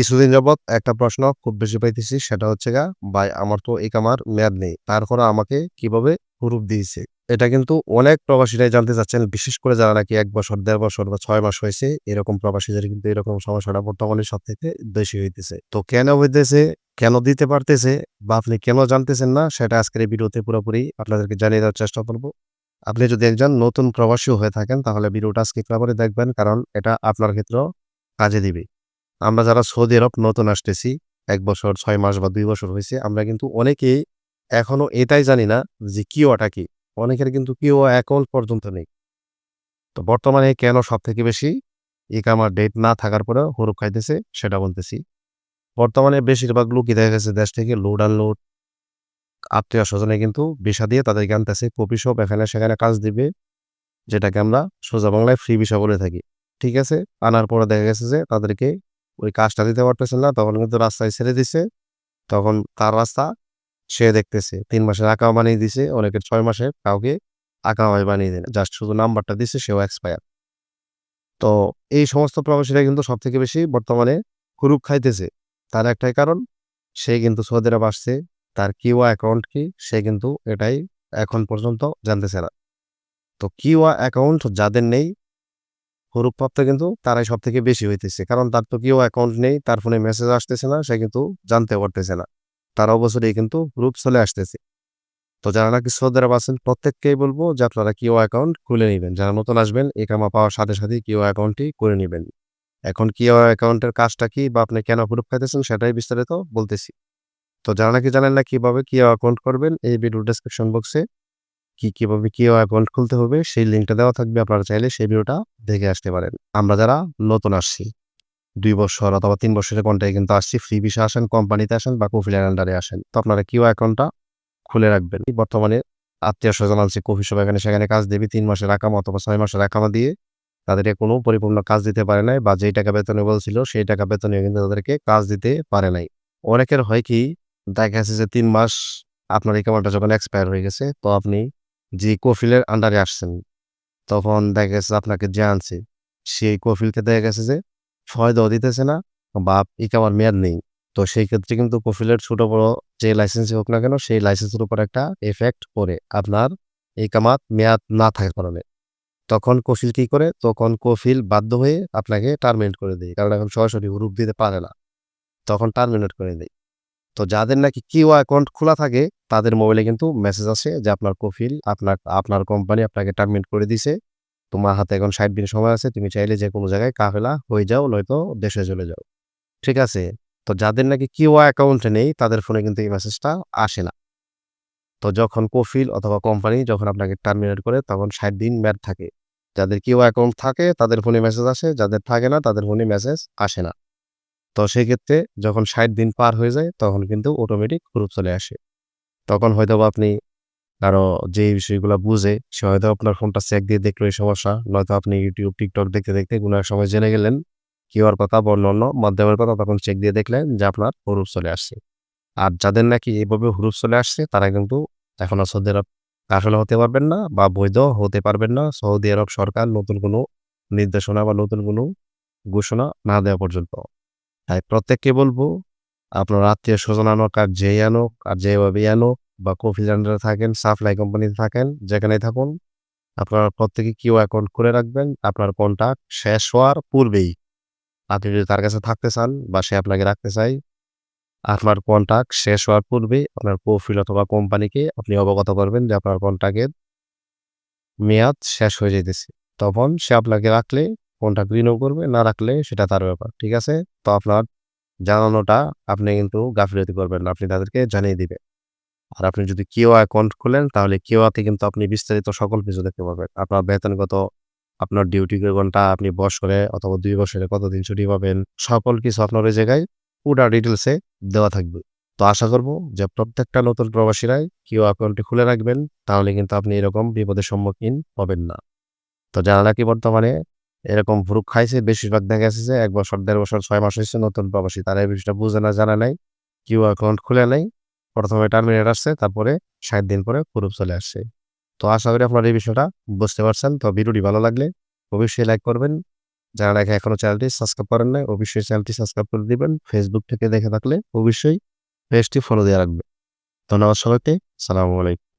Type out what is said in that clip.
কিছুদিন যাবৎ একটা প্রশ্ন খুব বেশি পাইতেছি, সেটা হচ্ছে গা, ভাই, আমার তো ইকামার মেয়াদ নেই। তারপরে আমাকে কীভাবে হুরুপ দিয়েছে? এটা কিন্তু অনেক প্রবাসীরাই জানতে চাচ্ছেন, বিশেষ করে যারা নাকি এক বছর, দেড় বছর বা ছয় মাস হয়েছে, এরকম প্রবাসীদের কিন্তু এরকম সমস্যাটা বর্তমানে সব থেকে বেশি হইতেছে। তো কেন হইতেছে, কেন দিতে পারতেছে বা আপনি কেন জানতেছেন না, সেটা আজকের এই ভিডিওতে পুরোপুরি আপনাদেরকে জানিয়ে দেওয়ার চেষ্টা করব। আপনি যদি একজন নতুন প্রবাসী হয়ে থাকেন, তাহলে ভিডিওটা আজকে পুরোপুরি দেখবেন, কারণ এটা আপনার ক্ষেত্রেও কাজে দিবে। আমরা যারা সৌদি আরব নতুন আসতেছি, এক বছর, ছয় মাস বা দুই বছর হয়েছে, আমরা কিন্তু অনেকেই এখনও এটাই জানি না যে কিওয়াটা কি। অনেকের কিন্তু কিওয়া অ্যাকাউন্ট পর্যন্ত নেই। তো বর্তমানে কেন সব থেকে বেশি ইকামার ডেট না থাকার পরেও হরুপ খাইতেছে সেটা বলতেছি। বর্তমানে বেশিরভাগ লোকই দেখা গেছে দেশ থেকে লোড আনলোড আত্মীয় স্বজনে কিন্তু বিষা দিয়ে তাদেরকে আনতেছে, কপি শপ এখানে সেখানে কাজ দিবে, যেটাকে আমরা সোজা বাংলায় ফ্রি বিষা বলে থাকি। ঠিক আছে? আনার পরে দেখা গেছে যে তাদেরকে ওই কাজটা দিতে পারতেছে না, তখন কিন্তু রাস্তায় ছেড়ে দিছে। তখন তার রাস্তা সে দেখতেছে। তিন মাসের আঁকা বানিয়ে দিছে, অনেকের ছয় মাসে কাউকে আঁকা বানিয়ে দেয় জাস্ট শুধু নাম্বারটা দিছে, সেও এক্সপায়ার তো এই সমস্ত প্রবাসীরা কিন্তু সব থেকে বেশি বর্তমানে হুরুপ খাইতেছে। তার একটাই কারণ, সে কিন্তু সৌদি আরব আসছে, তার কিওয়া অ্যাকাউন্ট কি, সে কিন্তু এটাই এখন পর্যন্ত জানতেছে না। তো কিওয়া অ্যাকাউন্ট যাদের নেই হরুপ্রাপ্ত কিন্তু তারাই সব থেকে বেশি হইতেছে। কারণ তার তো কেউ অ্যাকাউন্ট নেই, তার ফোনে মেসেজ আসতেছে না, সে কিন্তু জানতে পারতেছে না। তার অবসরেই কিন্তু রূপ চলে আসতেছে। তো যারা নাকি আরব আছেন, প্রত্যেককেই বলব যে আপনারা কিও অ্যাকাউন্ট খুলে নেবেন। যারা নতুন আসবেন, এই কামা পাওয়ার সাথে সাথে কিও অ্যাকাউন্টটি করে নেবেন। এখন কিও অ্যাকাউন্টের কাজটা কি বা আপনি কেন গ্রুপ খাইতেছেন সেটাই বিস্তারিত বলতেছি। তো যারা নাকি জানেন না কীভাবে কিও অ্যাকাউন্ট করবেন, এই ভিডিও ডেসক্রিপশন বক্সে কি, কীভাবে কিও অ্যাকাউন্ট খুলতে হবে, সেই লিঙ্কটা দেওয়া থাকবে। আপনারা চাইলে সেই ভিডিওটা দেখে আসতে পারেন। আমরা যারা নতুন আসছি, দুই বছর অথবা তিন বছরের কন্ট্যাক্টে কিন্তু আসছি ফ্রি বিষয়ে আসেন কোম্পানিতে আসেন বা কফিলের আন্ডারে আসেন। তো আপনারা কিও অ্যাকাউন্টটা খুলে রাখবেন। বর্তমানে আত্মীয় স্বজন আছে কফি সব এখানে, সেখানে কাজ দেবে, তিন মাসের আকামা অথবা ছয় মাসের আকামা দিয়ে তাদেরকে কোনো পরিপূর্ণ কাজ দিতে পারে নাই বা যেই টাকা বেতনে বলছিল, সেই টাকা বেতনে কিন্তু তাদেরকে কাজ দিতে পারে নাই। অনেকের হয় কি, দেখা গেছে যে তিন মাস আপনার এই কামাটা যখন এক্সপায়ার হয়ে গেছে, তো আপনি যে কফিলের আন্ডারে আসছেন, তখন দেখা গেছে আপনাকে যে আনছে, সেই কফিলকে দেখা গেছে যে ফয়দাও দিতেছে না বা ইকামার মেয়াদ নেই। তো সেই ক্ষেত্রে কিন্তু কফিলের ছোট বড় যে লাইসেন্সই হোক না কেন, সেই লাইসেন্সের উপর একটা এফেক্ট পড়ে আপনার ইকামাত মেয়াদ না থাকার কারণে। তখন কফিল কি করে? তখন কফিল বাধ্য হয়ে আপনাকে টার্মিনেট করে দেয়, কারণ এখন সরাসরি রূপ দিতে পারে না। তখন টার্মিনেট করে দেয়। তো যাদের নাকি কিউ অ্যাকাউন্ট খোলা থাকে তাদের মোবাইলে কিন্তু মেসেজ আসে যে, আপনার কফিল, আপনার আপনার কোম্পানি আপনাকে টার্মিনেট করে দিছে। তোমার হাতে এখন ষাট দিন সময় আছে, তুমি চাইলে যে কোনো জায়গায় কাফেলা হয়ে যাও, নয়তো দেশে চলে যাও। ঠিক আছে? তো যাদের নাকি কিউ অ্যাকাউন্ট নেই, তাদের ফোনে কিন্তু এই মেসেজটা আসে না। তো যখন কফিল অথবা কোম্পানি যখন আপনাকে টার্মিনেট করে, তখন ষাট দিন ম্যাট থাকে। যাদের কিউ অ্যাকাউন্ট থাকে, তাদের ফোনে মেসেজ আসে, যাদের থাকে না, তাদের ফোনে মেসেজ আসে না। তো সেক্ষেত্রে যখন ষাট দিন পার হয়ে যায়, তখন কিন্তু অটোমেটিক গ্রুপ চলে আসে। তখন হয়তো আপনি কারও যে বিষয়গুলো বুঝে, সে হয়তো আপনার ফোনটা চেক দিয়ে দেখল এই সমস্যা। নয়তো আপনি ইউটিউব টিকটক দেখতে দেখতে কোনো এক সময় জেনে গেলেন কিউআর কথা বা অন্য মাধ্যমের কথা তখন চেক দিয়ে দেখলেন যে আপনার হরুপ চলে আসছে। আর যাদের নাকি এভাবে হরুপ চলে আসছে, তারা কিন্তু এখন আর সৌদি আরব কাফেলা হতে পারবেন না বা বৈধ হতে পারবেন না। সৌদি আরব সরকার নতুন কোনো নির্দেশনা বা নতুন কোনো ঘোষণা না দেওয়া পর্যন্ত। তাই প্রত্যেককে বলব আপনার আত্মীয় স্বজন আনুক আর যেই আনুক আর যেভাবেই আনুক বা কফি আন্ডারে থাকেন সাপ্লাই কোম্পানিতে থাকেন, যেখানেই থাকুন, আপনারা প্রত্যেকে কিউ অ্যাকাউন্ট করে রাখবেন। আপনার কন্ট্যাক্ট শেষ হওয়ার পূর্বেই আপনি যদি তার কাছে থাকতে চান বা সে আপনাকে রাখতে চাই আপনার কন্ট্যাক্ট শেষ হওয়ার পূর্বে আপনার প্রফিল অথবা কোম্পানিকে আপনি অবগত করবেন যে আপনার কন্ট্যাক্টের মেয়াদ শেষ হয়ে যেতেছে তখন সে আপনাকে রাখলে কন্ট্যাক্ট রিনিউ করবে, না রাখলে সেটা তার ব্যাপার, ঠিক আছে? তো আপনার জানানোটা আপনি কিন্তু গাফিলতি করবেন না। আপনি তাদেরকে জানিয়ে দিবেন। আর আপনি যদি কেওয়া অ্যাকাউন্ট খোলেন, তাহলে কেওয়াতে কিন্তু আপনি বিস্তারিত সকল কিছু দেখতে পাবেন আপনার বেতনগত, আপনার ডিউটি ঘণ্টা আপনি বছরে অথবা দুই বছরে কতদিন ছুটি পাবেন, সকল কিছু আপনার ওই জায়গায় পুরা ডিটেলসে দেওয়া থাকবে। তো আশা করব যে প্রত্যেকটা নতুন প্রবাসীরাই কিউ অ্যাকাউন্টটি খুলে রাখবেন, তাহলে কিন্তু আপনি এরকম বিপদের সম্মুখীন হবেন না। তো যারা নাকি বর্তমানে? এরকম ভুরুক খাইছে, বেশিরভাগ দেখা গেছে যে এক বছর, দেড় বছর, ছয় মাস হয়েছে নতুন প্রবাসী। তারা এই বিষয়টা বুঝে না, জানা নাই, কিউ অ্যাকাউন্ট খুলে নেই। প্রথমে টার্মিনেট আসছে, তারপরে ষাট দিন পরে প্রুফ চলে আসছে। তো আশা করি আপনার এই বিষয়টা বুঝতে পারছেন। তো ভিডিওটি ভালো লাগলে অবশ্যই লাইক করবেন। যারা নাকি এখনও চ্যানেলটি সাবস্ক্রাইব করেন নাই, অবশ্যই চ্যানেলটি সাবস্ক্রাইব করে দিবেন। ফেসবুক থেকে দেখে থাকলে অবশ্যই পেজটি ফলো দিয়ে রাখবেন। ধন্যবাদ সবাইকে। সালামু আলাইকুম।